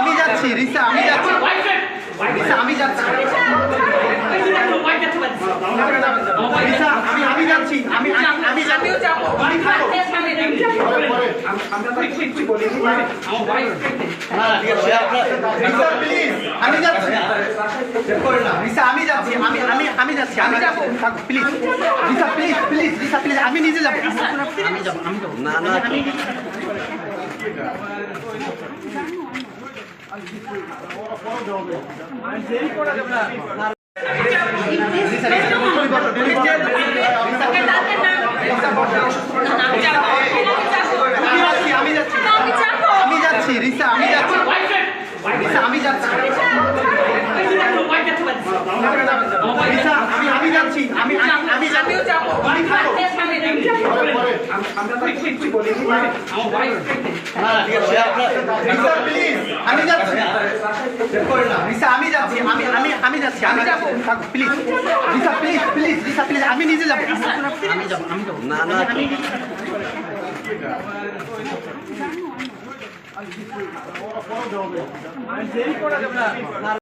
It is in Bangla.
আমি যাচ্ছি। রিসা আমি যাচ্ছি রিসা আমি যাচ্ছি আমি আমি যাচ্ছি আমি আমি আমিও যাব আমি খাব আমি যাচ্ছি রিসা আমি যাচ্ছি আমি আমি আমি যাচ্ছি আমি যাব। Please Risa please please please আমি নিজে যাব। আমি যাব আমি যাব না না আমি যাচ্ছি আমি যাচ্ছি আমি যাচ্ছি রিসা আমি যাচ্ছি রিসা আমি যাচ্ছি রিসা আমি আমি যাচ্ছি আমি আমি আমি যাচ্ছি আমিও যাব আমি খাব রিসা প্লিজ আমি যাচ্ছি আমি যাচ্ছি আমি আমি আমি যাচ্ছি আমি যাব please Risa please please Risa please আমি নিজে যাব আমি যাব আমি যাব না না